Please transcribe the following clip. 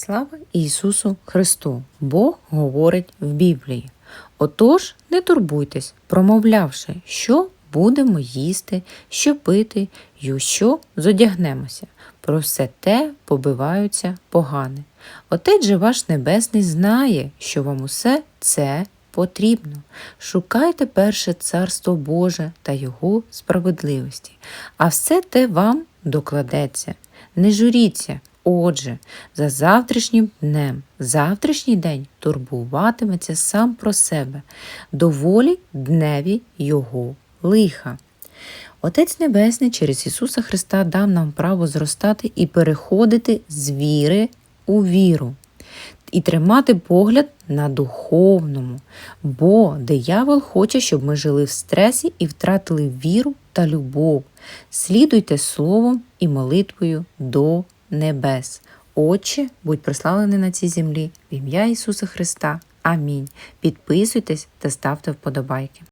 Слава Ісусу Христу! Бог говорить в Біблії. Отож, не турбуйтесь, промовлявши, що будемо їсти, що пити й у що зодягнемося. Про все те побиваються погане. Отець же ваш Небесний знає, що вам усе це потрібно. Шукайте перше царство Боже та Його справедливості, а все те вам докладеться. Не журіться, отже, за завтрашнім днем. Завтрашній день турбуватиметься сам про себе, доволі дневі Його лиха. Отець Небесний через Ісуса Христа дав нам право зростати і переходити з віри у віру, і тримати погляд на духовному, бо диявол хоче, щоб ми жили в стресі і втратили віру та любов. Слідуйте словом і молитвою до небес. Отче, будь прославлений на цій землі в ім'я Ісуса Христа. Амінь. Підписуйтесь та ставте вподобайки.